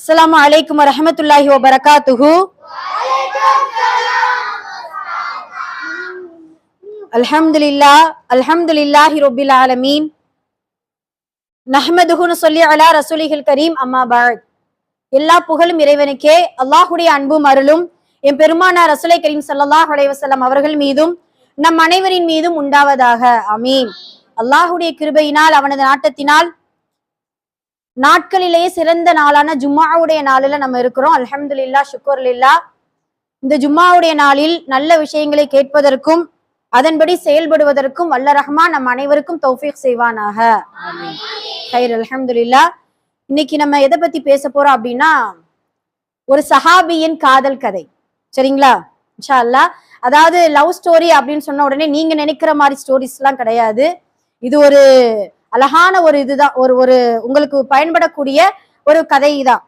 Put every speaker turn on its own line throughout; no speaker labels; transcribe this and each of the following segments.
அஸ்லாம் அலைக்கும் வரஹமத்துல்லாஹி வபரகாத்துஹு அல்ஹம்துலில்லா அல்ஹம்துலில்லாஹி ரொபில் ஆலமீன் நஹ்மதுஹுன்னு சொல்லி அலா ரசூலிகள் கரீம் அம்மா பாத் எல்லா புகழும் இறைவனுக்கே அல்லாஹுடைய அன்பும் அருளும் என் பெருமானார் ரசூலை கரீம் ஸல்லல்லாஹு அலைஹி வஸல்லம் அவர்கள் மீதும் நம் அனைவரின் மீதும் உண்டாவதாக அமீன் அல்லாஹுடைய கிருபையினால் அவனது நாட்டத்தினால் நாட்களிலேயே சிறந்த நாளான ஜும்மாவுடைய நாளில நம்ம இருக்கிறோம். அல்ஹம்துலில்லா ஷுக்கர்லில்லா இந்த ஜும்மாவுடைய நாளில் நல்ல விஷயங்களை கேட்பதற்கும் அதன்படி செயல்படுவதற்கும் வல்ல ரஹ்மான் நம் அனைவருக்கும் தௌஃபீக் செய்வானாக. ஹைர் அலமதுல்லா இன்னைக்கு நம்ம எதை பத்தி பேச போறோம் அப்படின்னா ஒரு சஹாபியின் காதல் கதை. சரிங்களா? இன்ஷா அல்லாஹ் அதாவது லவ் ஸ்டோரி அப்படின்னு சொன்ன உடனே நீங்க நினைக்கிற மாதிரி ஸ்டோரிஸ் எல்லாம் கிடையாது. இது ஒரு அழகான ஒரு இதுதான். ஒரு ஒரு உங்களுக்கு பயன்படக்கூடிய ஒரு கதை தான்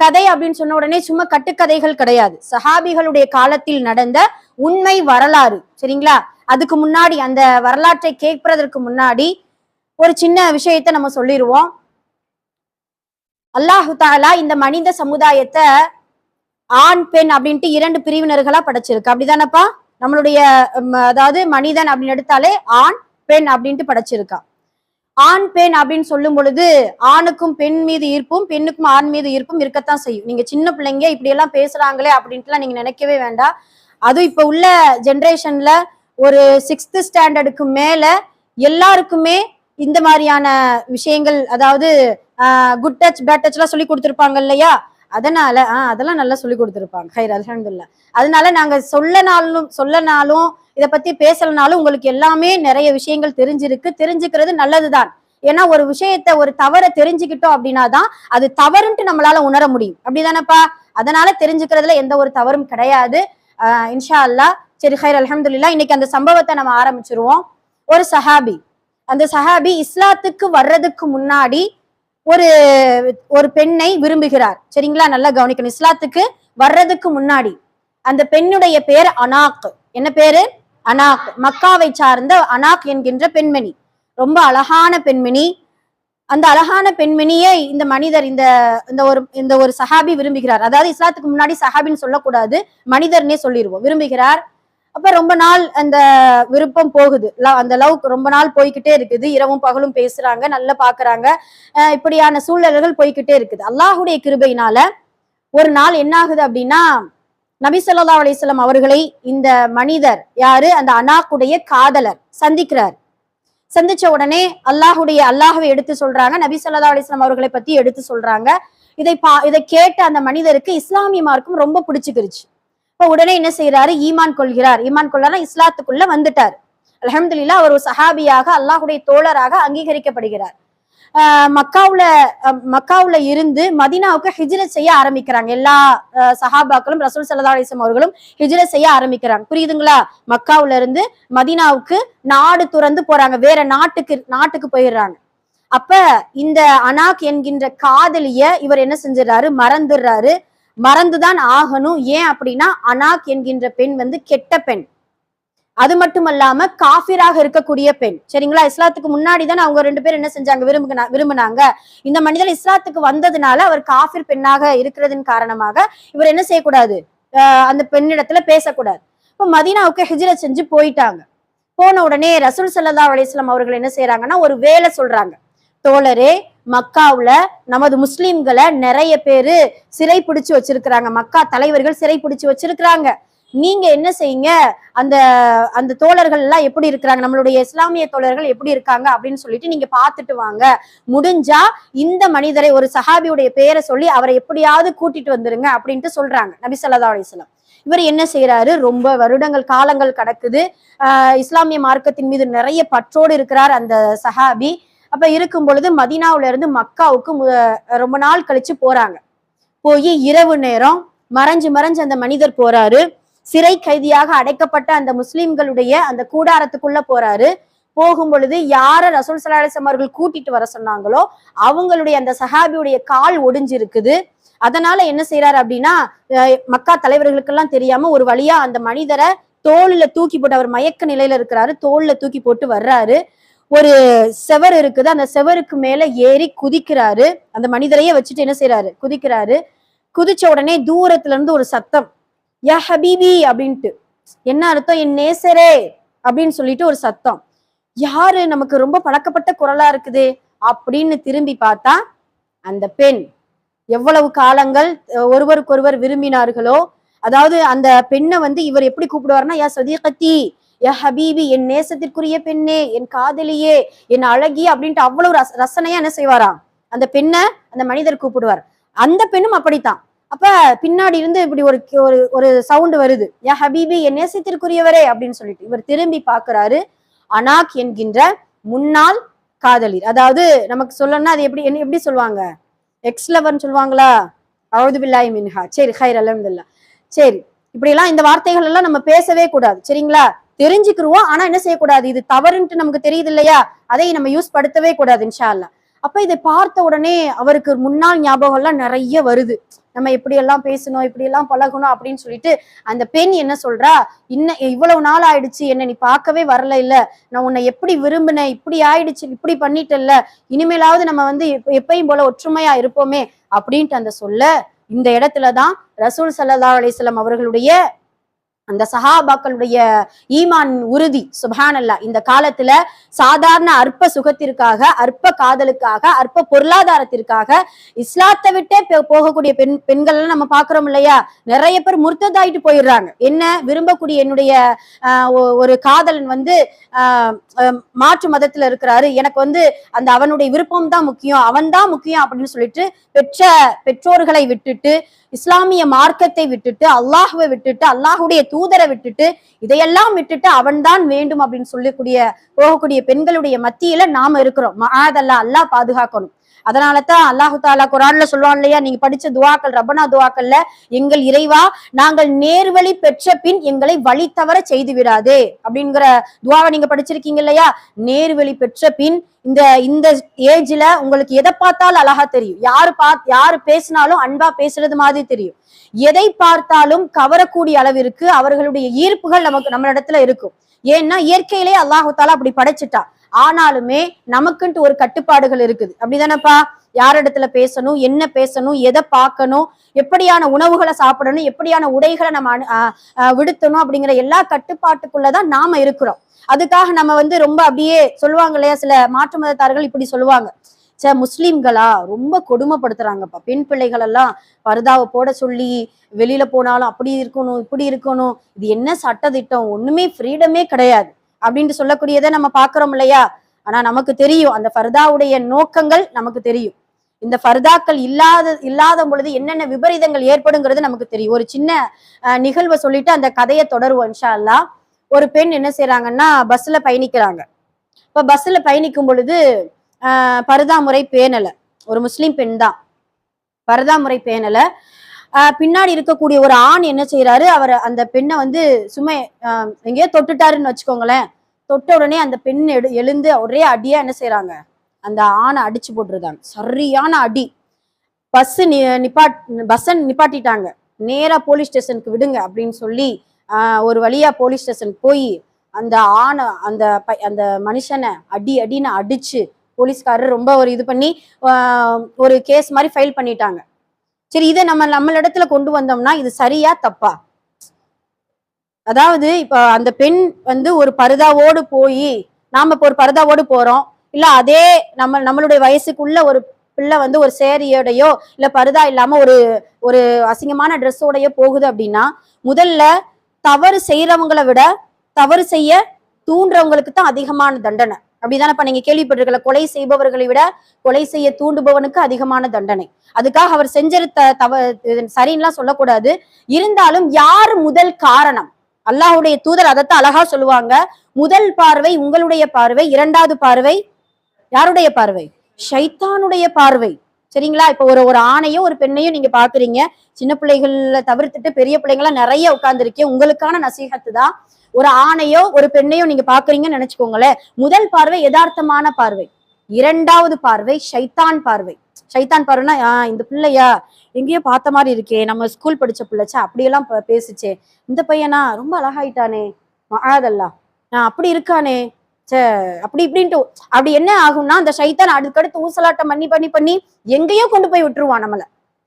கதை அப்படின்னு சொன்ன உடனே சும்மா கட்டுக்கதைகள் கிடையாது. சஹாபிகளுடைய காலத்தில் நடந்த உண்மை வரலாறு சரிங்களா? அதுக்கு முன்னாடி அந்த வரலாற்றை கேட்பதற்கு முன்னாடி ஒரு சின்ன விஷயத்தை நம்ம சொல்லிடுவோம் அல்லாஹு தாலா இந்த மனித சமுதாயத்தை ஆண் பெண் அப்படின்ட்டு இரண்டு பிரிவினர்களா படைச்சிருக்கு. அப்படிதானப்பா? நம்மளுடைய அதாவது மனிதன் அப்படின்னு எடுத்தாலே ஆண் பெண் அப்படின்ட்டு படைச்சிருக்கா ஆண் பெண் அப்படின்னு சொல்லும் பொழுது ஆணுக்கும் பெண் மீது ஈர்ப்பும் பெண்ணுக்கும் ஆண் மீது ஈர்ப்பும் இருக்கத்தான் செய்யும். நீங்க சின்ன பிள்ளைங்க இப்படி எல்லாம் பேசுறாங்களே அப்படின்ட்டுலாம் நீங்க நினைக்கவே வேண்டாம். அதுவும் இப்ப உள்ள ஜென்ரேஷன்ல ஒரு சிக்ஸ்த் ஸ்டாண்டர்டுக்கு மேல எல்லாருக்குமே இந்த மாதிரியான விஷயங்கள் அதாவது குட் டச் பேட் டச் எல்லாம் சொல்லி கொடுத்துருப்பாங்க இல்லையா? அதனால ஆஹ் அதெல்லாம் நல்லா சொல்லி கொடுத்துருப்பாங்க. ஹைர் அலமதுல்லா அதனால நாங்க சொல்லனாலும் சொல்லனாலும் இதை பத்தி பேசலனாலும் உங்களுக்கு எல்லாமே நிறைய விஷயங்கள் தெரிஞ்சிருக்கு. தெரிஞ்சுக்கிறது நல்லதுதான். ஏன்னா ஒரு விஷயத்த ஒரு தவறை தெரிஞ்சுக்கிட்டோம் அப்படின்னா தான் அது தவறுன்ட்டு நம்மளால உணர முடியும். அப்படிதானப்பா? அதனால தெரிஞ்சுக்கிறதுல எந்த ஒரு தவறும் கிடையாது. ஆஹ் இன்ஷா அல்லாஹ் சரி ஹைர் அலமதுல்லா இன்னைக்கு அந்த சம்பவத்தை நம்ம ஆரம்பிச்சிருவோம். ஒரு சஹாபி. அந்த சஹாபி இஸ்லாத்துக்கு வர்றதுக்கு முன்னாடி ஒரு ஒரு பெண்ணை விரும்புகிறார். சரிங்களா? நல்லா கவனிக்கணும். இஸ்லாத்துக்கு வர்றதுக்கு முன்னாடி அந்த பெண்ணுடைய பேர் அனாக். என்ன பேரு? அனாக். மக்காவை சார்ந்த அனாக் என்கின்ற பெண்மணி. ரொம்ப அழகான பெண்மணி. அந்த அழகான பெண்மணியை இந்த மனிதர் இந்த இந்த ஒரு இந்த ஒரு சஹாபி விரும்புகிறார். அதாவது இஸ்லாத்துக்கு முன்னாடி சஹாபின்னு சொல்லக்கூடாது. மனிதர்னே சொல்லிடுவோம் விரும்புகிறார். அப்ப ரொம்ப நாள் அந்த விருப்பம் போகுது. அந்த லவ் ரொம்ப நாள் போய்கிட்டே இருக்குது. இரவும் பகலும் பேசுறாங்க நல்லா பாக்குறாங்க. அஹ் இப்படியான சூழ்நிலைகள் போய்கிட்டே இருக்குது. அல்லாஹுடைய கிருபையினால ஒரு நாள் என்ன ஆகுது அப்படின்னா நபி ஸல்லல்லாஹு அவர்களை இந்த மனிதர் யாரு? அந்த அனாக்குடைய காதலர் சந்திக்கிறார். சந்திச்ச உடனே அல்லாஹுடைய அல்லாஹ்வை எடுத்து சொல்றாங்க. நபி ஸல்லல்லாஹு அவர்களை பத்தி எடுத்து சொல்றாங்க. இதை பா இதை கேட்ட அந்த மனிதருக்கு இஸ்லாமிய மார்க்கும் ரொம்ப பிடிச்சுக்கிருச்சு. இப்ப உடனே என்ன செய்யறாரு ஈமான் கொள்கிறார். ஈமான் கொள்ளாரா இஸ்லாத்துக்குள்ள வந்துட்டார். அல்ஹம்துலில்லாஹ் அவர் ஒரு சஹாபியாக அல்லாஹுடைய தோழராக அங்கீகரிக்கப்படுகிறார். ஆஹ் மக்காவுல மக்காவுல இருந்து மதீனாவுக்கு ஹிஜ்ரத் செய்ய ஆரம்பிக்கிறாங்க. எல்லா சஹாபாக்களும் ரசூல் சல்லா அலைஹி அவர்களும் ஹிஜ்ரத் செய்ய ஆரம்பிக்கிறாங்க. புரியுதுங்களா? மக்காவுல இருந்து மதீனாவுக்கு நாடு துறந்து போறாங்க. வேற நாட்டுக்கு நாட்டுக்கு போயிடுறாங்க. அப்ப இந்த அனாக் என்கின்ற காதலிய இவர் என்ன செஞ்சிடறாரு? மறந்துடுறாரு. மறந்துதான் ஆகணும். ஏன் அப்படின்னா அனாக் என்கின்ற பெண் வந்து கெட்ட பெண். அது மட்டுமல்லாம காஃபிராக இருக்கக்கூடிய பெண். சரிங்களா? இஸ்லாத்துக்கு முன்னாடி தான் அவங்க ரெண்டு பேரும் என்ன செஞ்சாங்க? விரும்புனா விரும்பினாங்க. இந்த மனிதர் இஸ்லாத்துக்கு வந்ததுனால அவர் காஃபிர் பெண்ணாக இருக்கிறதன் காரணமாக இவர் என்ன செய்யக்கூடாது? ஆஹ் அந்த பெண்ணிடத்துல பேசக்கூடாது. இப்போ மதீனாவுக்கு ஹிஜ்ரத் செஞ்சு போயிட்டாங்க. போன உடனே ரசூல் சல்லா அலிஸ்லாம் அவர்கள் என்ன செய்யறாங்கன்னா ஒரு வேலை சொல்றாங்க. தோழரே மக்காவில் நமது முஸ்லீம்களை நிறைய பேரு சிறை பிடிச்சு வச்சிருக்கிறாங்க. மக்கா தலைவர்கள் சிறை பிடிச்சு வச்சிருக்கிறாங்க. நீங்க என்ன செய்யுங்க? அந்த அந்த தோழர்கள் எல்லாம் எப்படி இருக்கிறாங்க? நம்மளுடைய இஸ்லாமிய தோழர்கள் எப்படி இருக்காங்க? அப்படின்னு சொல்லிட்டு நீங்க பார்த்துட்டு வாங்க. முடிஞ்சா இந்த மனிதரை ஒரு சஹாபியுடைய பெயரை சொல்லி அவரை எப்படியாவது கூட்டிட்டு வந்துருங்க அப்படின்ட்டு சொல்றாங்க. நபி ஸல்லல்லாஹு அலிஸ்லாம் இவர் என்ன செய்யறாரு ரொம்ப வருடங்கள் காலங்கள் கடக்குது. இஸ்லாமிய மார்க்கத்தின் மீது நிறைய பற்றோடு இருக்கிறார் அந்த சஹாபி. அப்ப இருக்கும் பொழுது மதீனாவுல இருந்து மக்காவுக்கு மு- ரொம்ப நாள் கழிச்சு போறாங்க. போய் இரவு நேரம் மறைஞ்சு மறைஞ்சு அந்த மனிதர் போறாரு. சிறை கைதியாக அடைக்கப்பட்ட அந்த முஸ்லிம்களுடைய அந்த கூடாரத்துக்குள்ள போறாரு. போகும் பொழுது யார ரசூல் ஸல்லல்லாஹு அவர்கள் கூட்டிட்டு வர சொன்னாங்களோ அவங்களுடைய அந்த சஹாபியுடைய கால் ஒடிஞ்சிருக்குது. அதனால என்ன செய்யறாரு அப்படின்னா மக்கா தலைவர்களுக்கெல்லாம் தெரியாம ஒரு வழியா அந்த மனிதரை தோல்ல தூக்கி போட்டு அவர் மயக்க நிலையில இருக்கிறாரு தோல்ல தூக்கி போட்டு வர்றாரு. ஒரு செவர் இருக்குது. அந்த செவருக்கு மேல ஏறி குதிக்கிறாரு. அந்த மனிதரையே வச்சுட்டு என்ன செய்றாரு? குதிக்கிறாரு. குதிச்ச உடனே தூரத்துல இருந்து ஒரு சத்தம். யா ஹபீபி அப்படின்ட்டு. என்ன அர்த்தம்? என் நேசரே அப்படின்னு சொல்லிட்டு ஒரு சத்தம். யாரு? நமக்கு ரொம்ப பழக்கப்பட்ட குரலா இருக்குது அப்படின்னு திரும்பி பார்த்தா அந்த பெண். எவ்வளவு காலங்கள் ஒருவருக்கொருவர் விரும்பினார்களோ அதாவது அந்த பெண்ணை வந்து இவர் எப்படி கூப்பிடுவாருன்னா யா சதீகத்தி யா ஹபீபி என் நேசத்திற்குரிய பெண்ணே என் காதலியே என் அழகி அப்படின்ட்டு அவ்வளவு ரச ரசனையா என்ன செய்வாராம்? அந்த பெண்ணை அந்த மனிதர் கூப்பிடுவார். அந்த பெண்ணும் அப்படித்தான். அப்ப பின்னாடி இருந்து இப்படி ஒரு ஒரு ஒரு சவுண்டு வருது. யா ஹபீபி என் நேசத்திற்குரியவரே அப்படின்னு சொல்லிட்டு இவர் திரும்பி பாக்குறாரு அனாக் என்கின்ற முன்னாள் காதலி. அதாவது நமக்கு சொல்லணும்னா அது எப்படி என்ன எப்படி சொல்லுவாங்க? எக்ஸ் லவர்னு சொல்லுவாங்களா? அவுது பில்லாய் மின்ஹா. சரி ஹைர் அலமதுல்லா சரி இப்படி எல்லாம் இந்த வார்த்தைகள் எல்லாம் நம்ம பேசவே கூடாது. சரிங்களா? தெரிஞ்சுக்கிருவோம். ஆனா என்ன செய்யக்கூடாது? இது தவறுன்ட்டு நமக்கு தெரியுது இல்லையா அதை நம்ம யூஸ் படுத்தவே கூடாது இன்ஷா அல்லாஹ் அப்ப இதை பார்த்த உடனே அவருக்கு முன்னாள் ஞாபகம் எல்லாம் நிறைய வருது. நம்ம எப்படி எல்லாம் பேசணும் இப்படி எல்லாம் பழகணும் அப்படின்னு சொல்லிட்டு அந்த பெண் என்ன சொல்றா? இன்ன இவ்வளவு நாள் ஆயிடுச்சு. என்ன நீ பார்க்கவே வரல இல்ல. நான் உன்னை எப்படி விரும்பினேன்? இப்படி ஆயிடுச்சு. இப்படி பண்ணிட்டல்ல இனிமேலாவது நம்ம வந்து எப்பயும் போல ஒற்றுமையா இருப்போமே அப்படின்ட்டு அந்த சொல்ல இந்த இடத்துலதான் ரசூல் சல்லா அலிஸ்லாம் அவர்களுடைய அந்த சஹாபாக்களுடைய ஈமான் உறுதி சுபானல்லா இந்த காலத்துல சாதாரண அற்ப சுகத்திற்காக அற்ப காதலுக்காக அற்ப பொருளாதாரத்திற்காக இஸ்லாத்தை விட்டே போ- போகக்கூடிய பெண் பெண்கள் எல்லாம் நம்ம பாக்குறோம் இல்லையா? நிறைய பேர் முர்த்ததாயிட்டு போயிடுறாங்க. என்ன? விரும்பக்கூடிய என்னுடைய ஆஹ், ஒ- ஒரு காதலன் வந்து ஆஹ், மாற்று மதத்துல இருக்கிறாரு. எனக்கு வந்து அந்த அவனுடைய விருப்பம் தான் முக்கியம் அவன் தான் முக்கியம் அப்படின்னு சொல்லிட்டு பெற்ற பெற்றோர்களை விட்டுட்டு இஸ்லாமிய மார்க்கத்தை விட்டுட்டு அல்லாஹுவை விட்டுட்டு அல்லாஹுடைய தூதரை விட்டுட்டு இதையெல்லாம் விட்டுட்டு அவன்தான் வேண்டும் அப்படின்னு சொல்லக்கூடிய போகக்கூடிய பெண்களுடைய மத்தியில நாம இருக்கிறோம். மஆதல்லா அல்லாஹ் பாதுகாக்கணும். அதனால தான் அல்லாஹு தாலா குரான்ல சொல்லுவான் இல்லையா? நீங்க படிச்ச துவாக்கள் ரபனா துவாக்கள்ல எங்கள் இறைவா நாங்கள் நேர்வழி பெற்ற பின் எங்களை வழி தவற செய்து விடாதே அப்படிங்கிற துவாவை நீங்க படிச்சிருக்கீங்க இல்லையா? நேர்வழி பெற்ற பின் இந்த இந்த ஏஜ்ல உங்களுக்கு எதை பார்த்தாலும் அழகா தெரியும். யாரு பார்த்து யாரு பேசினாலும் அன்பா பேசுறது மாதிரி தெரியும். எதை பார்த்தாலும் கவரக்கூடிய அளவிற்கு அவர்களுடைய ஈர்ப்புகள் நமக்கு நம்மளிடத்துல இருக்கும். ஏன்னா இயற்கையிலே அல்லாஹு தாலா அப்படி படைச்சிட்டா. ஆனாலுமே நமக்குன்ட்டு ஒரு கட்டுப்பாடுகள் இருக்குது. அப்படிதானப்பா? யாரிடத்துல பேசணும்? என்ன பேசணும்? எதை பார்க்கணும்? எப்படியான உணவுகளை சாப்பிடணும்? எப்படியான உடைகளை நம்ம அணு- விடுத்தணும்? அப்படிங்கிற எல்லா கட்டுப்பாட்டுக்குள்ளதான் நாம இருக்கிறோம். அதுக்காக நம்ம வந்து ரொம்ப அப்படியே சொல்லுவாங்க இல்லையா? சில மாற்று மதத்தார்கள் இப்படி சொல்லுவாங்க. சே முஸ்லீம்களா ரொம்ப கொடுமைப்படுத்துறாங்கப்பா. பெண் பிள்ளைகள் எல்லாம் பருதாவை போட சொல்லி வெளியில போனாலும் அப்படி இருக்கணும் இப்படி இருக்கணும். இது என்ன சட்டத்திட்டம்? ஒண்ணுமே ஃப்ரீடமே கிடையாது. அப்படின்ட்டு சொல்லக்கூடியதை நம்ம பாக்குறோம் இல்லையா? ஆனா நமக்கு தெரியும். அந்த ஃபர்தாவுடைய நோக்கங்கள் நமக்கு தெரியும். இந்த ஃபர்தாக்கள் இல்லாத இல்லாத பொழுது என்னென்ன விபரீதங்கள் ஏற்படுங்கிறது நமக்கு தெரியும். ஒரு சின்ன அஹ், நிகழ்வை சொல்லிட்டு அந்த கதையை தொடருவோம் இன்ஷா ஒரு பெண் என்ன செய்யறாங்கன்னா பஸ்ல பயணிக்கிறாங்க. இப்ப பஸ்ல பயணிக்கும் பொழுது பரதாமுறை பர்தா பேணல. ஒரு முஸ்லீம் பெண் தான். பரதாமுறை பேணல. பின்னாடி இருக்கக்கூடிய ஒரு ஆண் என்ன செய்யறாரு அவர் அந்த பெண்ணை வந்து சும்மா எங்கேயோ தொட்டுட்டாருன்னு வச்சுக்கோங்களேன். தொட்ட உடனே அந்த பெண் எடு எழுந்து ஒரே அடியா என்ன செய்யறாங்க அந்த ஆணை அடிச்சு போட்டுருந்தாங்க சரியான அடி. பஸ் நிப்பாட் பஸ்ஸை நிப்பாட்டிட்டாங்க. நேரா போலீஸ் ஸ்டேஷனுக்கு விடுங்க அப்படின்னு சொல்லி ஒரு வழியா போலீஸ் ஸ்டேஷன் போய் அந்த ஆணை அந்த பை- அந்த மனுஷனை அடி அடின்னு அடிச்சு போலீஸ்காரர் ரொம்ப ஒரு இது பண்ணி ஒரு கேஸ் மாதிரி ஃபைல் பண்ணிட்டாங்க. சரி இதை நம்ம நம்மளிடத்துல கொண்டு வந்தோம்னா இது சரியா தப்பா? அதாவது இப்ப அந்த பெண் வந்து ஒரு பருதாவோடு போய் நாம இப்போ ஒரு பருதாவோடு போறோம். இல்ல அதே நம்ம நம்மளுடைய வயசுக்குள்ள ஒரு பிள்ளை வந்து ஒரு சேரியோடையோ இல்ல பருதா இல்லாம ஒரு ஒரு அசிங்கமான ட்ரெஸ்ஸோடையோ போகுது அப்படின்னா முதல்ல தவறு செய்யறவங்களை விட தவறு செய்ய தூண்டுறவங்களுக்கு தான் அதிகமான தண்டனை. அப்படிதானப்ப நீங்க கேள்விப்பட்டிருக்கல கொலை செய்பவர்களை விட கொலை செய்ய தூண்டுபவனுக்கு அதிகமான தண்டனை. அதுக்காக அவர் செஞ்சது த- தவ இது சரின்னுலாம் சொல்லக்கூடாது. இருந்தாலும் யார் முதல் காரணம்? அல்லாஹ்வுடைய தூதர் அதைத்தான் அழகா சொல்லுவாங்க. முதல் பார்வை உங்களுடைய பார்வை இரண்டாவது பார்வை யாருடைய பார்வை? ஷைத்தானுடைய பார்வை. சரிங்களா? இப்போ ஒரு ஒரு ஆணையும் ஒரு பெண்ணையும் நீங்க பாக்குறீங்க. சின்ன பிள்ளைகள தவிர்த்துட்டு பெரிய பிள்ளைங்களாம் நிறைய உட்கார்ந்துருக்கீங்க உங்களுக்கான நசீகத்து தான். ஒரு ஆணையோ ஒரு பெண்ணையோ நீங்க பாக்குறீங்கன்னு நினைச்சுக்கோங்களேன். முதல் பார்வை யதார்த்தமான பார்வை. இரண்டாவது பார்வை ஷைத்தான் பார்வை. ஷைத்தான் பார்வைனா ஆ, இந்த பிள்ளையா எங்கேயோ பார்த்த மாதிரி இருக்கே. நம்ம ஸ்கூல் படிச்ச பிள்ளைச்சா? அப்படியெல்லாம் ப- பேசுச்சே. இந்த பையனா ரொம்ப அழகாயிட்டானே. மகாதல்லா நான் அப்படி இருக்கானே. ச்சே அப்படி இப்படின்ட்டு அப்படி என்ன ஆகும்னா அந்த சைத்தான் அடுக்கடுத்து ஊசலாட்டம் பண்ணி பண்ணி பண்ணி எங்கேயோ கொண்டு போய் விட்டுருவான் நம்மள.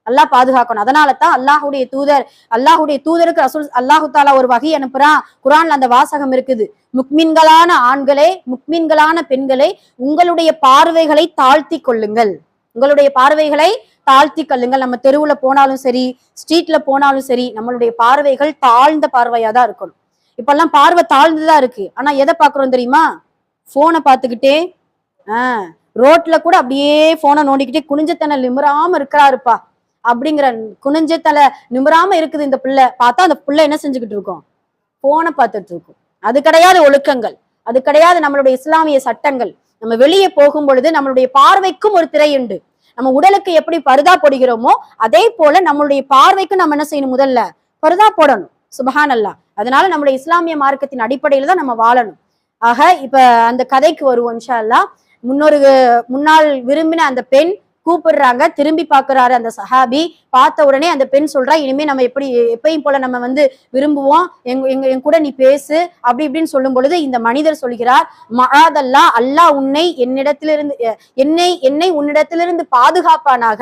அல்லாஹ் பாதுகாக்கணும். அதனால தான் அல்லாஹுடைய தூதர் அல்லாஹுடைய தூதருக்கு ரசூல் அல்லாஹு தாலா ஒரு வகை அனுப்புறான். குரான்ல அந்த வாசகம் இருக்குது. முக்மின்களான ஆண்களே முக்மின்களான பெண்களே உங்களுடைய பார்வைகளை தாழ்த்தி கொள்ளுங்கள். உங்களுடைய பார்வைகளை தாழ்த்தி கொள்ளுங்கள். நம்ம தெருவுல போனாலும் சரி ஸ்ட்ரீட்ல போனாலும் சரி நம்மளுடைய பார்வைகள் தாழ்ந்த பார்வையா தான் இருக்கணும். இப்பெல்லாம் பார்வை தாழ்ந்துதான் இருக்கு. ஆனா எதை பாக்குறோம் தெரியுமா? போனை பார்த்துக்கிட்டே ஆ ரோட்ல கூட அப்படியே போனை நோண்டிக்கிட்டே குனிஞ்சத்தனை நிமிராம இருக்கிறாருப்பா. அப்படிங்கிற குனிஞ்சத்தலை நிமிராம இருக்குது இந்த பிள்ளை. பார்த்தா அந்த பிள்ளை என்ன செஞ்சுக்கிட்டு இருக்கோம்? போனை பார்த்துட்டு இருக்கும். அது கிடையாது ஒழுக்கங்கள். அது கிடையாது நம்மளுடைய இஸ்லாமிய சட்டங்கள். நம்ம வெளியே போகும் பொழுது நம்மளுடைய பார்வைக்கும் ஒரு திரை உண்டு. நம்ம உடலுக்கு எப்படி பருதா போடுகிறோமோ அதே போல நம்மளுடைய பார்வைக்கும் நம்ம என்ன செய்யணும் முதல்ல பருதா போடணும். சுபஹான் அல்லா அதனால நம்மளுடைய இஸ்லாமிய மார்க்கத்தின் அடிப்படையில தான் நம்ம வாழணும். ஆக இப்ப அந்த கதைக்கு வருவோம் இன்ஷா அல்லாஹ் முன்னொரு முன்னாள் விரும்பின அந்த பெண் கூப்பிடுறாங்க திரும்பி பாக்குறாரு அந்த சஹாபி. பார்த்த உடனே அந்த பெண் சொல்றா இனிமே நம்ம எப்படி எப்பயும் போல நம்ம வந்து விரும்புவோம் எங்க எங்க என் கூட நீ பேசு அப்படி இப்படின்னு சொல்லும் பொழுது இந்த மனிதர் சொல்கிறார் மகாதல்லா அல்லாஹ் உன்னை என்னிடத்திலிருந்து என்னை என்னை உன்னிடத்திலிருந்து பாதுகாப்பானாக.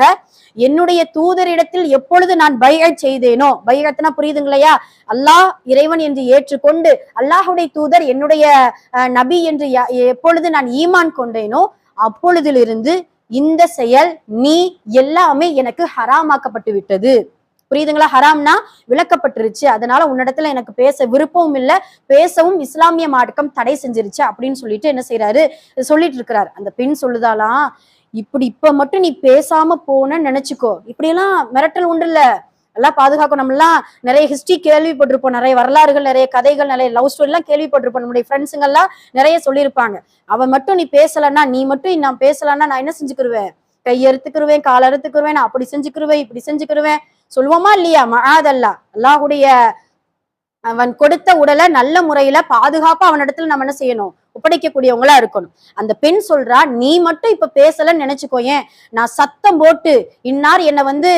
என்னுடைய தூதரிடத்தில் எப்பொழுது நான் பைகத் செய்தேனோ பைகத்னா புரியுதுங்களையா? அல்லாஹ் இறைவன் என்று ஏற்றுக்கொண்டு அல்லாஹுடைய தூதர் என்னுடைய நபி என்று யா- எப்பொழுது நான் ஈமான் கொண்டேனோ அப்பொழுதிலிருந்து இந்த செயல் நீ எல்லாமே எனக்கு ஹராமாக்கப்பட்டு விட்டது. புரியுதுங்களா? ஹராம்னா விளக்கப்பட்டுருச்சு. அதனால உன்னிடத்துல எனக்கு பேச விருப்பமும் இல்ல. பேசவும் இஸ்லாமிய மார்க்கம் தடை செஞ்சிருச்சு அப்படின்னு சொல்லிட்டு என்ன செய்யறாரு சொல்லிட்டு இருக்கிறார். அந்த பெண் சொல்லுதாலாம் இப்படி இப்ப மட்டும் நீ பேசாம போன நினைச்சுக்கோ. இப்படியெல்லாம் மிரட்டல் உண்டு இல்லை. எல்லாம் பாதுகாக்கும். நம்மலாம் நிறைய ஹிஸ்டரி கேள்விப்பட்டிருப்போம். நிறைய வரலாறுகள் நிறைய கதைகள் நிறைய லவ் ஸ்டோரிலாம் கேள்விப்பட்டிருப்போம். நம்முடைய ஃப்ரெண்ட்ஸுங்கெல்லாம் நிறைய சொல்லியிருப்பாங்க. அவன் மட்டும் நீ பேசலன்னா நீ மட்டும் நான் பேசலன்னா நான் என்ன செஞ்சுக்கிருவேன்? கை அறுத்துக்கிருவேன் கால் அறுத்துக்கிருவேன் நான் அப்படி செஞ்சுக்கிருவேன் இப்படி செஞ்சுக்கிருவேன். சொல்லுவோமா இல்லையா? மகாதல்லா. அல்லாஹுடைய அவன் கொடுத்த உடலை நல்ல முறையில பாதுகாப்பா அவனிடத்துல நம்ம என்ன செய்யணும்? ஒப்படைக்கக்கூடியவங்களா இருக்கணும். அந்த பெண் சொல்றா நீ மட்டும் இப்ப பேசலன்னு நினைச்சுக்கோயேன் நான் சத்தம் போட்டு இன்னார் என்னை வந்து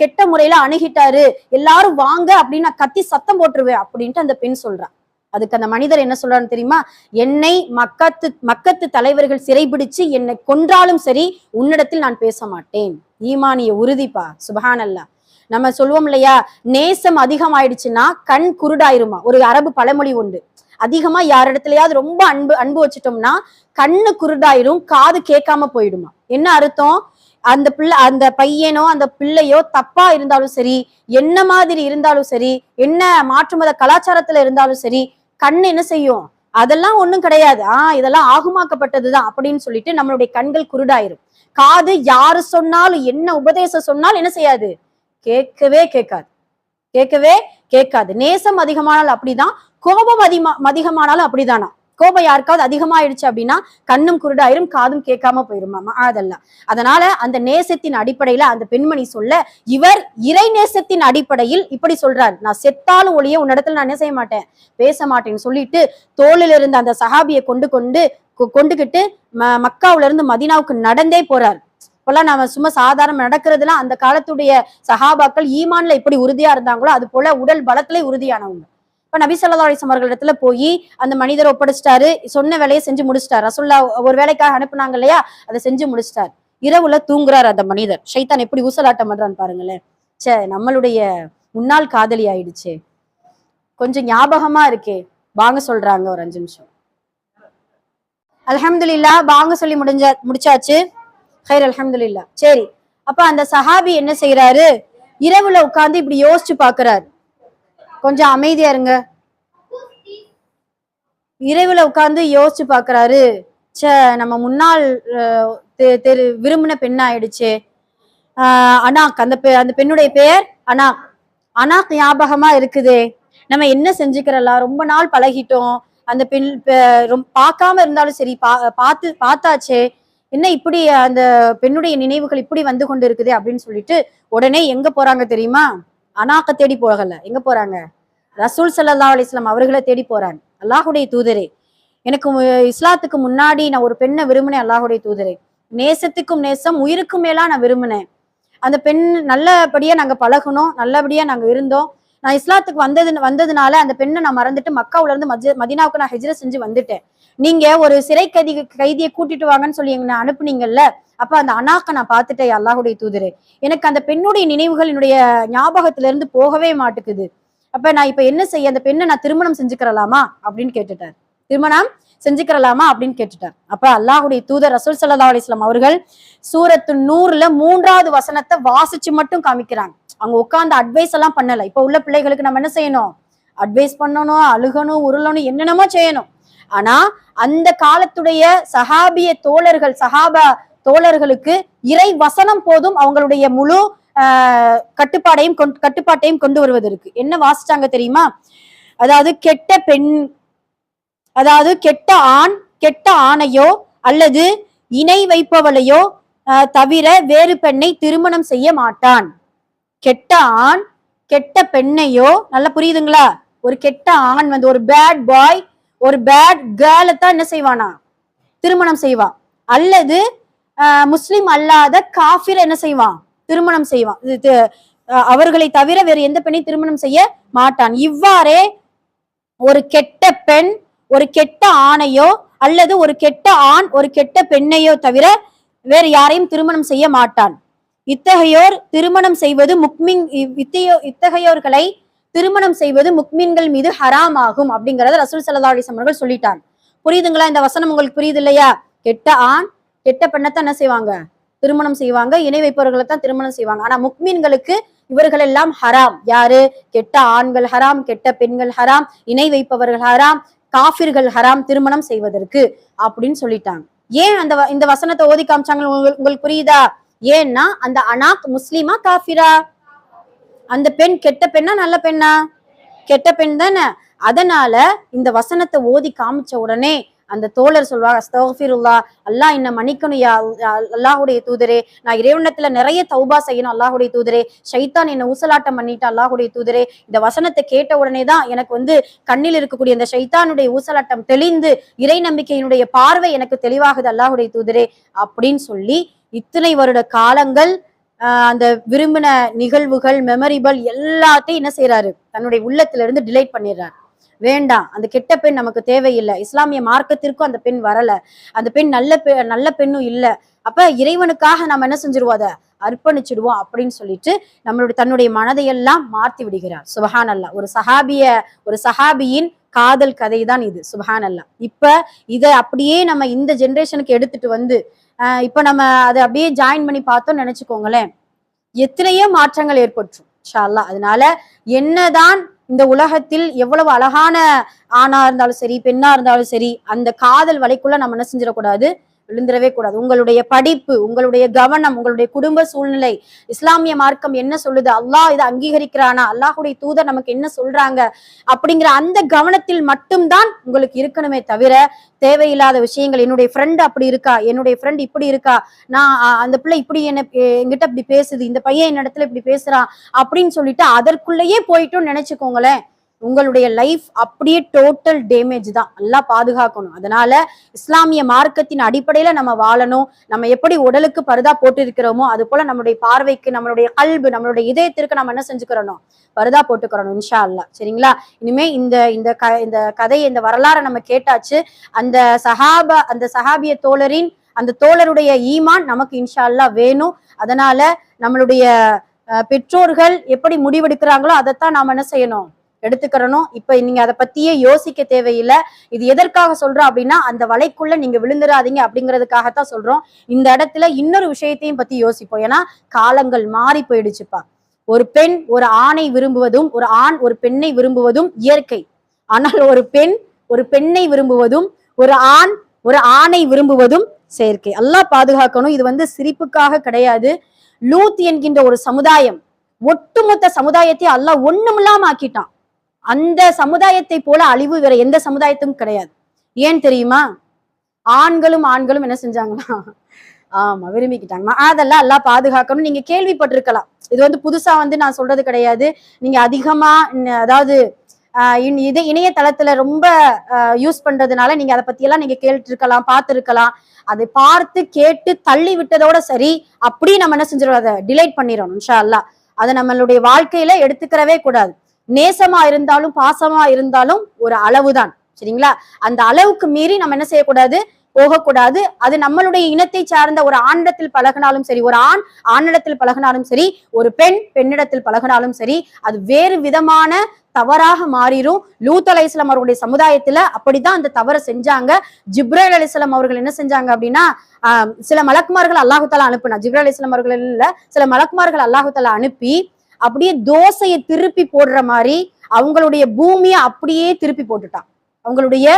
கெட்ட முறையில அணுகிட்டாரு எல்லாரும் வாங்க அப்படின்னு நான் கத்தி சத்தம் போட்டுருவேன் அப்படின்ட்டு அந்த பெண் சொல்றா. அதுக்கு அந்த மனிதர் என்ன சொல்றான்னு தெரியுமா? என்னை மக்கத்து மக்கத்து தலைவர்கள் சிறைபிடிச்சு என்னை கொன்றாலும் சரி உன்னிடத்தில் நான் பேச மாட்டேன் ஈமானிய உறுதிப்பா சுபஹானல்லா நம்ம சொல்லுவோம் இல்லையா நேசம் அதிகமாயிடுச்சுன்னா கண் குருடாயிருமா? ஒரு அரபு பழமொழி உண்டு. அதிகமா யாரிடத்துலயாவது ரொம்ப அன்பு அன்பு வச்சுட்டோம்னா கண்ணு குருடாயிரும் காது கேட்காம போயிடுமா? என்ன அர்த்தம்? அந்த பிள்ளை அந்த பையனோ அந்த பிள்ளையோ தப்பா இருந்தாலும் சரி என்ன மாதிரி இருந்தாலும் சரி என்ன மாற்று மத கலாச்சாரத்துல இருந்தாலும் சரி கண்ணு என்ன செய்யும்? அதெல்லாம் ஒண்ணும் கிடையாது. ஆஹ் இதெல்லாம் ஆகுமாக்கப்பட்டதுதான் அப்படின்னு சொல்லிட்டு நம்மளுடைய கண்கள் குருடாயிரும். காது யாரு சொன்னாலும் என்ன உபதேசம் சொன்னாலும் என்ன செய்யாது? கேட்கவே கேட்காது. கேட்கவே கேட்காது. நேசம் அதிகமானாலும் அப்படிதான் கோபம் அதிகமா அதிகமானாலும் அப்படிதானா? கோபம் யாருக்காவது அதிகமாயிடுச்சு அப்படின்னா கண்ணும் குருடாயிரும் காதும் கேட்காம போயிருமா? அதெல்லாம். அதனால அந்த நேசத்தின் அடிப்படையில அந்த பெண்மணி சொல்ல இவர் இறை நேசத்தின் அடிப்படையில் இப்படி சொல்றாரு. நான் செத்தாலும் ஒளிய உன்னிடத்துல நான் என்ன செய்ய மாட்டேன்? பேச மாட்டேன்னு சொல்லிட்டு தோளில் இருந்த அந்த சஹாபியை கொண்டு கொண்டு கொ- கொண்டுகிட்டு ம மக்காவுல இருந்து மதீனாவுக்கு நடந்தே போறார். இப்பெல்லாம் நாம சும்மா சாதாரண நடக்கிறதுலாம் அந்த காலத்துடைய சஹாபாக்கள் ஈமான்ல எப்படி உறுதியா இருந்தாங்களோ அது போல உடல் பலத்திலே உறுதியானவங்க. இப்ப நபி சொல்லா அலைஹி அவர்களிடத்துல போய் அந்த மனிதர் ஒப்படைச்சிட்டாரு. சொன்ன வேலையை செஞ்சு முடிச்சிட்டாரு. ரசுல்லா ஒரு வேலைக்காக அனுப்புனாங்க இல்லையா? அதை செஞ்சு முடிச்சிட்டார். இரவுல தூங்குறாரு அந்த மனிதர். ஷைத்தான் எப்படி ஊசலாட்டம் பண்றான்னு பாருங்களேன். சே நம்மளுடைய முன்னாள் காதலி ஆயிடுச்சு. கொஞ்சம் ஞாபகமா இருக்கே. வாங்க சொல்றாங்க ஒரு அஞ்சு நிமிஷம். அலமதுல்லா வாங்க சொல்லி முடிஞ்ச முடிச்சாச்சு. ஹைர் அலமதுல்லா சரி. அப்ப அந்த சஹாபி என்ன செய்யறாரு இரவுல உட்கார்ந்து இப்படி யோசிச்சு பாக்குறாரு. கொஞ்சம் அமைதியா இருங்க. இரவுல உட்கார்ந்து யோசிச்சு பாக்குறாரு. ச்சே நம்ம முன்னாள் தெ- தெரு விரும்பின பெண் ஆயிடுச்சே ஆஹ் அனாக் அந்த பெ- அந்த பெண்ணுடைய பெயர்? அனாக் அனாக் ஞாபகமா இருக்குதே. நம்ம என்ன செஞ்சுக்கிறலாம்? ரொம்ப நாள் பழகிட்டோம். அந்த பெண் பெ- ரொம்ப பார்க்காம இருந்தாலும் சரி பா பார்த்து பார்த்தாச்சே. என்ன இப்படி அந்த பெண்ணுடைய நினைவுகள் இப்படி வந்து கொண்டு இருக்குது அப்படின்னு சொல்லிட்டு உடனே எங்க போறாங்க தெரியுமா? அனாக்க தேடி போகல. எங்க போறாங்க? ரசூல் சல்லா அலிஸ்லாம் அவர்களை தேடி போறாங்க. அல்லாஹுடைய தூதரே எனக்கு இஸ்லாத்துக்கு முன்னாடி நான் ஒரு பெண்ணை விரும்பினேன் அல்லாஹுடைய தூதரே. நேசத்துக்கும் நேசம் உயிருக்கும் மேலா நான் விரும்பினேன். அந்த பெண் நல்லபடியா நாங்க பழகுனோம் நல்லபடியா நாங்க இருந்தோம். நான் இஸ்லாத்துக்கு வந்தது வந்ததுனால அந்த பெண்ணை நான் மறந்துட்டு மக்காவுல இருந்து மஜ மதினாவுக்கு நான் ஹெஜ்ர செஞ்சு வந்துட்டேன். நீங்க ஒரு சிறை கைதி கைதியை கூட்டிட்டு வாங்கன்னு சொல்லி என்ன அனுப்புனீங்கல்ல அப்ப அந்த அனாக்க நான் பார்த்துட்டேன் அல்லாஹுடைய தூதரு. எனக்கு அந்த பெண்ணுடைய நினைவுகள் என்னுடைய ஞாபகத்துல இருந்து போகவே மாட்டுக்குது அப்ப நான் இப்ப என்ன செய்ய அந்த பெண்ணை நான் திருமணம் செஞ்சுக்கிறலாமா அப்படின்னு கேட்டுட்டார். திருமணம் செஞ்சுக்கிறலாமா அப்படின்னு கேட்டுட்டார். அப்ப அல்லாஹுடைய தூதர் ரசூல் சல்லா அலிஸ்லாம் அவர்கள் சூரத்து நூறுல மூன்றாவது வசனத்தை வாசிச்சு மட்டும் காமிக்கிறாங்க. அவங்க உட்காந்து அட்வைஸ் எல்லாம் பண்ணல. இப்ப உள்ள பிள்ளைகளுக்கு நம்ம என்ன செய்யணும்? அட்வைஸ் பண்ணணும் அழுகணும் உருளணும் என்னென்னமோ செய்யணும். ஆனா அந்த காலத்துடைய சஹாபிய தோழர்கள் சஹாபா தோழர்களுக்கு இறை வசனம் போதும் அவங்களுடைய முழு ஆஹ், கட்டுப்பாடையும் கட்டுப்பாட்டையும் கொண்டு வருவதற்கு என்ன வாசிச்சாங்க தெரியுமா? அதாவது கெட்ட பெண் அதாவது கெட்ட ஆண் கெட்ட ஆணையோ அல்லது இணை வைப்பவளையோ ஆஹ், தவிர வேறு பெண்ணை திருமணம் செய்ய மாட்டான். கெட்ட ஆண் கெட்ட பெண்ணையோ நல்லா புரியுதுங்களா? ஒரு கெட்ட ஆண் வந்து ஒரு பேட் பாய் ஒரு பேட் கேர்ளை தான் என்ன செய்வானா? திருமணம் செய்வான் அல்லது முஸ்லீம் முஸ்லிம் அல்லாத காஃபிர் என்ன செய்வான் திருமணம் செய்வான் இது அவர்களை தவிர வேறு எந்த பெண்ணையும் திருமணம் செய்ய மாட்டான். இவ்வாறே ஒரு கெட்ட பெண் ஒரு கெட்ட ஆணையோ அல்லது ஒரு கெட்ட ஆண் ஒரு கெட்ட பெண்ணையோ தவிர வேறு யாரையும் திருமணம் செய்ய மாட்டான். இத்தகையோர் திருமணம் செய்வது முக்மின் இத்தையோ இத்தகையோர்களை திருமணம் செய்வது முக்மீன்கள் மீது ஹராம் ஆகும் அப்படிங்கறத ரசூல் சல்லா அலிஸ்லாம் அவர்கள் சொல்லிட்டாங்க. புரியுதுங்களா? இந்த வசனம் உங்களுக்கு புரியுது இல்லையா? கெட்ட ஆண் கெட்ட பெண்ணைத்தான் என்ன செய்வாங்க? திருமணம் செய்வாங்க இணை வைப்பவர்களை தான் திருமணம் செய்வாங்க. ஆனா முக்மீன்களுக்கு இவர்கள் எல்லாம் ஹராம். யாரு? கெட்ட ஆண்கள் ஹராம் கெட்ட பெண்கள் ஹராம் இணை வைப்பவர்கள் ஹராம் காஃபிர்கள் ஹராம் திருமணம் செய்வதற்கு அப்படின்னு சொல்லிட்டாங்க. ஏன் அந்த வ- இந்த வசனத்தை ஓதி காமிச்சாங்க உங்களுக்கு புரியுதா? ஏன்னா அந்த அனாக் முஸ்லீமா காஃபிரா? அந்த பெண் கெட்ட பெண்ணா நல்ல பெண்ணா? கெட்ட பெண் தானே? அதனால இந்த வசனத்தை ஓதி காமிச்ச உடனே அந்த தோழர் சொல்வாங்க அஸ்தகஃபிருல்லா அல்லாஹ் என்ன மன்னிக்கணும் யா அல்லாஹுடைய தூதரே. நான் இறைவனத்துல நிறைய தௌபா செய்யணும் அல்லாஹுடைய தூதரே. ஷைத்தான் என்ன ஊசலாட்டம் பண்ணிட்டு அல்லாஹுடைய தூதரே. இந்த வசனத்தை கேட்ட உடனே தான் எனக்கு வந்து கண்ணில் இருக்கக்கூடிய இந்த ஷைத்தானுடைய ஊசலாட்டம் தெளிந்து இறை நம்பிக்கையினுடைய பார்வை எனக்கு தெளிவாகுது அல்லாஹுடைய தூதரே அப்படின்னு சொல்லி இத்தனை வருட காலங்கள் அந்த விரும்பின நிகழ்வுகள் மெமரிபல் எல்லாத்தையும் என்ன செய்யறாரு தன்னுடைய உள்ளத்துல இருந்து டிலைட் பண்ணிடுறாரு. வேண்டாம் அந்த கெட்ட பெண் நமக்கு தேவையில்லை. இஸ்லாமிய மார்க்கத்திற்கும் அந்த பெண் வரல. அந்த பெண் நல்ல பெ நல்ல பெண்ணும் இல்லை. அப்ப இறைவனுக்காக நம்ம என்ன செஞ்சிருவோம்? அதை அர்ப்பணிச்சிடுவோம் அப்படின்னு சொல்லிட்டு நம்மளுடைய தன்னுடைய மனதையெல்லாம் மாற்றி விடுகிறார். சுபஹான் அல்லா ஒரு சஹாபிய ஒரு சஹாபியின் காதல் கதை தான் இது. சுபஹான் அல்லா இப்ப இதை அப்படியே நம்ம இந்த ஜென்ரேஷனுக்கு எடுத்துட்டு வந்து ஆஹ் இப்ப நம்ம அதை அப்படியே ஜாயின் பண்ணி பார்த்தோம் நினைச்சுக்கோங்களேன். எத்தனையோ மாற்றங்கள் ஏற்பட்டுரும். ஷால்லா அதனால என்னதான் இந்த உலகத்தில் எவ்வளவு அழகான ஆணா இருந்தாலும் சரி பெண்ணா இருந்தாலும் சரி அந்த காதல் வலைக்குள்ள நம்ம என்ன செஞ்சிடக்கூடாது? விழுந்துடவே கூடாது. உங்களுடைய படிப்பு உங்களுடைய கவனம் உங்களுடைய குடும்ப சூழ்நிலை இஸ்லாமிய மார்க்கம் என்ன சொல்லுது? அல்லாஹ் இதை அங்கீகரிக்கிறானா? அல்லாஹுடைய தூதர் நமக்கு என்ன சொல்றாங்க? அப்படிங்கிற அந்த கவனத்தில் மட்டும்தான் உங்களுக்கு இருக்கணுமே தவிர தேவையில்லாத விஷயங்கள் என்னுடைய ஃப்ரெண்ட் அப்படி இருக்கா? என்னுடைய ஃப்ரெண்ட் இப்படி இருக்கா? நான் அந்த பிள்ளை இப்படி என்ன என்கிட்ட இப்படி பேசுது இந்த பையன் என்ன இடத்துல இப்படி பேசுறான் அப்படின்னு சொல்லிட்டு அதற்குள்ளேயே போயிட்டோம்னு நினைச்சுக்கோங்களேன். உங்களுடைய லைஃப் அப்படியே டோட்டல் டேமேஜ் தான். நல்லா பாதுகாக்கணும். அதனால இஸ்லாமிய மார்க்கத்தின் அடிப்படையில நம்ம வாழணும். நம்ம எப்படி உடலுக்கு பருதா போட்டு இருக்கிறோமோ அது போல நம்மளுடைய பார்வைக்கு நம்மளுடைய கல்பு நம்மளுடைய இதயத்திற்கு நம்ம என்ன செஞ்சுக்கிறோம் பருதா போட்டுக்கிறணும் இன்ஷா அல்லா சரிங்களா? இனிமே இந்த இந்த க இந்த கதையை இந்த வரலாறை நம்ம கேட்டாச்சு. அந்த சஹாபா அந்த சஹாபிய தோழரின் அந்த தோழருடைய ஈமான் நமக்கு இன்ஷா அல்லா வேணும். அதனால நம்மளுடைய பெற்றோர்கள் எப்படி முடிவெடுக்கிறாங்களோ அதைத்தான் நாம என்ன செய்யணும்? எடுத்துக்கிறனும் இப்ப நீங்க அதை பத்தியே யோசிக்க தேவையில்லை. இது எதற்காக சொல்றோம் அப்படின்னா அந்த வலைக்குள்ள நீங்க விழுந்துடாதீங்க அப்படிங்கிறதுக்காகத்தான் சொல்றோம். இந்த இடத்துல இன்னொரு விஷயத்தையும் பத்தி யோசிப்போம். ஏன்னா காலங்கள் மாறி போயிடுச்சுப்பா. ஒரு பெண் ஒரு ஆணை விரும்புவதும் ஒரு ஆண் ஒரு பெண்ணை விரும்புவதும் இயற்கை. ஆனால் ஒரு பெண் ஒரு பெண்ணை விரும்புவதும் ஒரு ஆண் ஒரு ஆணை விரும்புவதும் செயற்கை. எல்லாம் பாதுகாக்கணும். இது வந்து சிரிப்புக்காக கிடையாது. லூத் என்கின்ற ஒரு சமுதாயம் ஒட்டுமொத்த சமுதாயத்தை அல்லாஹ் ஒண்ணுமில்லாம ஆக்கிட்டான். அந்த சமுதாயத்தை போல அழிவு வேற எந்த சமுதாயத்துக்கும் கிடையாது. ஏன் தெரியுமா? ஆண்களும் ஆண்களும் என்ன செஞ்சாங்களா ஆமா விரும்பிக்கிட்டாங்கம்மா அதெல்லாம் எல்லாம் பாதுகாக்கணும் நீங்க கேள்விப்பட்டிருக்கலாம். இது வந்து புதுசா வந்து நான் சொல்றது கிடையாது. நீங்க அதிகமா அதாவது இன்- இது இணையதளத்துல ரொம்ப யூஸ் பண்றதுனால நீங்க அதை பத்தி எல்லாம் நீங்க கேட்டுருக்கலாம் பார்த்துருக்கலாம். அதை பார்த்து கேட்டு தள்ளி விட்டதோட சரி அப்படி நம்ம என்ன செஞ்சிடும் அதை டிலைட் பண்ணிடணும் இன்ஷா அல்லாஹ். அதை நம்மளுடைய வாழ்க்கையில எடுத்துக்கிறவே கூடாது. நேசமா இருந்தாலும் பாசமா இருந்தாலும் ஒரு அளவுதான். சரிங்களா? அந்த அளவுக்கு மீறி நம்ம என்ன செய்யக்கூடாது? போகக்கூடாது. அது நம்மளுடைய இனத்தை சார்ந்த ஒரு ஆணிடத்தில் பழகினாலும் சரி ஒரு ஆண் ஆணிடத்தில் பழகினாலும் சரி ஒரு பெண் பெண்ணிடத்தில் பழகினாலும் சரி அது வேறு விதமான தவறாக மாறிடும் லூத் அலை இஸ்லாம் அவர்களுடைய சமுதாயத்துல அப்படிதான் அந்த தவறை செஞ்சாங்க. ஜிப்ரேல் அலி இஸ்லாம் அவர்கள் என்ன செஞ்சாங்க அப்படின்னா சில மலக்குமார்கள் அல்லாஹு தாலா அனுப்புனா ஜிப்ரேல் அலி இஸ்லாம் அவர்கள் இல்ல சில மலக்குமார்கள் அல்லாஹு தாலா அனுப்பி அப்படியே தோசையை திருப்பி போடுற மாதிரி அவங்களுடைய பூமியை அப்படியே திருப்பி போட்டுட்டான். அவங்களுடைய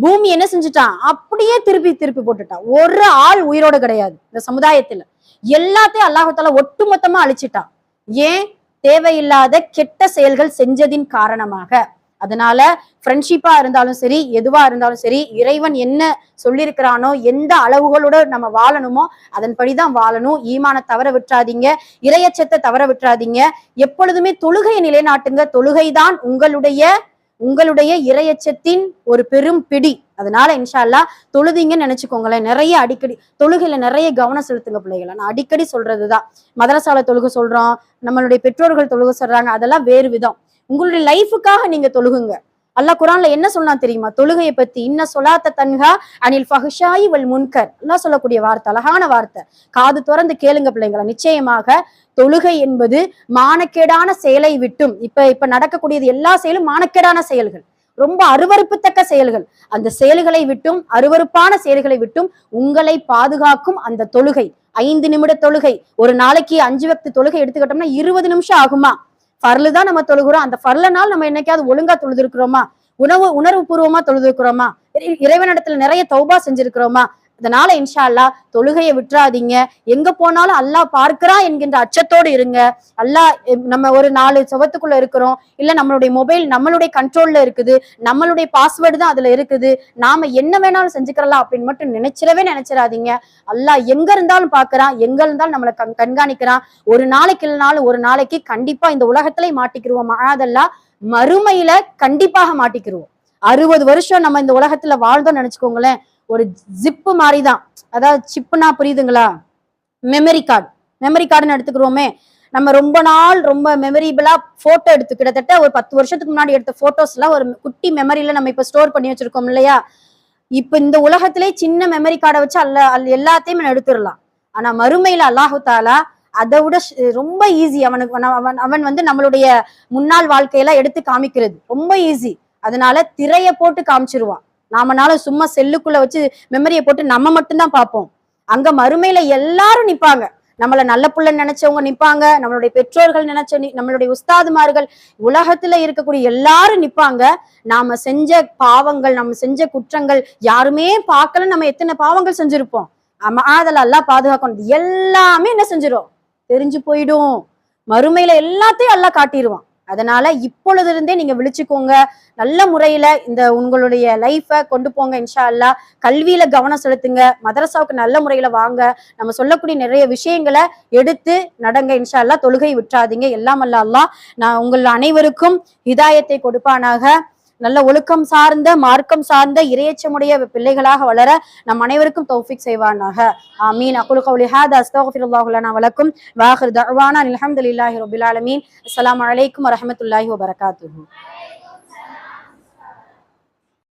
பூமி என்ன செஞ்சுட்டான்? அப்படியே திருப்பி திருப்பி போட்டுட்டான். ஒரு ஆள் உயிரோட கிடையாது இந்த சமுதாயத்துல. எல்லாத்தையும் அல்லாஹால ஒட்டுமொத்தமா அழிச்சிட்டான். ஏன்? தேவையில்லாத கெட்ட செயல்கள் செஞ்சதின் காரணமாக. அதனால ஃப்ரெண்ட்ஷிப்பா இருந்தாலும் சரி எதுவா இருந்தாலும் சரி இறைவன் என்ன சொல்லியிருக்கிறானோ எந்த அளவுகளோட நம்ம வாழணுமோ அதன்படிதான் வாழணும். ஈமான தவற விட்டுறாதீங்க. இரையச்சத்தை தவற விட்டுறாதீங்க. எப்பொழுதுமே தொழுகையை நிலைநாட்டுங்க. தொழுகைதான் உங்களுடைய உங்களுடைய இரையச்சத்தின் ஒரு பெரும் பிடி. அதனால இன்ஷால்லா தொழுதிங்கன்னு நினைச்சுக்கோங்களேன். நிறைய அடிக்கடி தொழுகையில நிறைய கவனம் செலுத்துங்க பிள்ளைகளை. நான் அடிக்கடி சொல்றதுதான். மதரசால தொழுகை சொல்றோம். நம்மளுடைய பெற்றோர்கள் தொழுகை சொல்றாங்க. அதெல்லாம் வேறு விதம். உங்களுடைய லைஃபுக்காக நீங்க தொழுகுங்க. அல்லாஹ் குரான்ல என்ன சொன்னா தெரியுமா? தொழுகையை பத்தி இன்ன சொலாத்த தன்ஹா அனில் ஃபஹ்ஷாயி வல் முன்கர். எல்லாம் சொல்லக்கூடிய வார்த்தை அழகான வார்த்தை. காது திறந்து கேளுங்க பிள்ளைங்களா. நிச்சயமாக தொழுகை என்பது மானக்கேடான செயலை விட்டும். இப்ப இப்ப நடக்கக்கூடியது எல்லா செயலும் மானக்கேடான செயல்கள். ரொம்ப அருவருப்புத்தக்க செயல்கள். அந்த செயல்களை விட்டும் அருவருப்பான செயல்களை விட்டும் உங்களை பாதுகாக்கும் அந்த தொழுகை. ஐந்து நிமிட தொழுகை. ஒரு நாளைக்கு அஞ்சு வக்து தொழுகை எடுத்துக்கிட்டோம்னா இருபது நிமிஷம் ஆகுமா? ஃபர்லு தான் நம்ம தொழுகிறோம். அந்த ஃபர்லனால் நம்ம என்னைக்காவது ஒழுங்கா தொழுதுருக்கிறோமா? உணவு உணர்வு பூர்வமா தொழுதுருக்கிறோமா? இறை- இறைவனிடத்துல நிறைய தௌபா செஞ்சிருக்கிறோமா? அதனால இன்ஷா அல்லாஹ் தொழுகையை விட்டுறாதீங்க. எங்க போனாலும் அல்லாஹ் பார்க்கிறான் என்கின்ற அச்சத்தோடு இருங்க. அல்லாஹ் நம்ம ஒரு நாலு சுவத்துக்குள்ள இருக்கிறோம். இல்ல நம்மளுடைய மொபைல் நம்மளுடைய கண்ட்ரோல்ல இருக்குது. நம்மளுடைய பாஸ்வேர்டு தான் அதுல இருக்குது. நாம என்ன வேணாலும் செஞ்சுக்கிறலாம் அப்படின்னு மட்டும் நினைச்சிடவே நினைச்சிடாதீங்க. அல்லாஹ் எங்க இருந்தாலும் பார்க்கறான். எங்க இருந்தாலும் நம்மளை கண் கண்காணிக்கிறான். ஒரு நாளைக்கு இல்லைனாலும் ஒரு நாளைக்கு கண்டிப்பா இந்த உலகத்திலே மாட்டிக்கிருவோம். அதெல்லாம் மறுமையில கண்டிப்பாக மாட்டிக்கிருவோம். அறுபது வருஷம் நம்ம இந்த உலகத்துல வாழ்ந்தோம்னு நினைச்சுக்கோங்களேன். ஒரு ஜிப்பு மாதிரி தான் அதாவது சிப்புனா புரியுதுங்களா? மெமரி கார்டு மெமரி கார்டுன்னு எடுத்துக்கிறோமே. நம்ம ரொம்ப நாள் ரொம்ப மெமரிபிளா போட்டோ எடுத்து கிட்டத்தட்ட ஒரு பத்து வருஷத்துக்கு முன்னாடி எடுத்த போட்டோஸ் எல்லாம் ஒரு குட்டி மெமரியில நம்ம இப்ப ஸ்டோர் பண்ணி வச்சிருக்கோம் இல்லையா? இப்ப இந்த உலகத்திலே சின்ன மெமரி கார்டை வச்சு அல்ல எல்லாத்தையும் நான் எடுத்துடலாம். ஆனா மறுமையில அல்லாஹு தாலா அதை விட ரொம்ப ஈஸி அவனுக்கு அவன் அவன் அவன் வந்து நம்மளுடைய முன்னாள் வாழ்க்கையெல்லாம் எடுத்து காமிக்கிறது. ரொம்ப ஈஸி அதனால திரைய போட்டு காமிச்சிருவான். நாமனால சும்மா செல்லுக்குள்ள வச்சு மெமரியை போட்டு நம்ம மட்டும்தான் பார்ப்போம். அங்க மறுமையில எல்லாரும் நிப்பாங்க. நம்மள நல்ல புள்ள நினைச்சவங்க நிப்பாங்க. நம்மளுடைய பெற்றோர்கள் நினைச்ச நி- நம்மளுடைய உஸ்தாதுமார்கள் உலகத்துல இருக்கக்கூடிய எல்லாரும் நிப்பாங்க. நாம செஞ்ச பாவங்கள் நம்ம செஞ்ச குற்றங்கள் யாருமே பார்க்கல நம்ம எத்தனை பாவங்கள் செஞ்சிருப்போம். ஆமா அதெல்லாம் எல்லாம் பாதுகாக்கணும். எல்லாமே என்ன செஞ்சிடும் தெரிஞ்சு போயிடும். மறுமையில எல்லாத்தையும் எல்லாம் காட்டிடுவான் அதனால இப்பொழுது இருந்தே நீங்க விழிச்சுக்கோங்க. நல்ல முறையில இந்த உங்களுடைய லைஃபை கொண்டு போங்க இன்ஷா அல்லாஹ் கல்வியில கவனம் செலுத்துங்க. மதரசாவுக்கு நல்ல முறையில வாங்க. நம்ம சொல்லக்கூடிய நிறைய விஷயங்களை எடுத்து நடங்க இன்ஷா அல்லா தொழுகை விட்டுறாதீங்க. எல்லாம் அல்லா நான் உங்கள் அனைவருக்கும் இதாயத்தை கொடுப்பானாக. நல்ல ஒழுக்கம் சார்ந்த மார்க்கம் சார்ந்த இரையச்சமுடைய பிள்ளைகளாக வளர நம் அனைவருக்கும் தௌஃபிக் செய்வானாக. ஆமீன். அகுல் கவுலி ஹாதா அஸ்தக்ஃபிருல்லாஹு லனா வாஹர் தர்வானா தஅவானா ரபுல் ரப்பில் ஆலமீன். அஸ்ஸலாமு அலைக்கும் வரஹ்மத்துல்லாஹி வபரகாத்துஹு.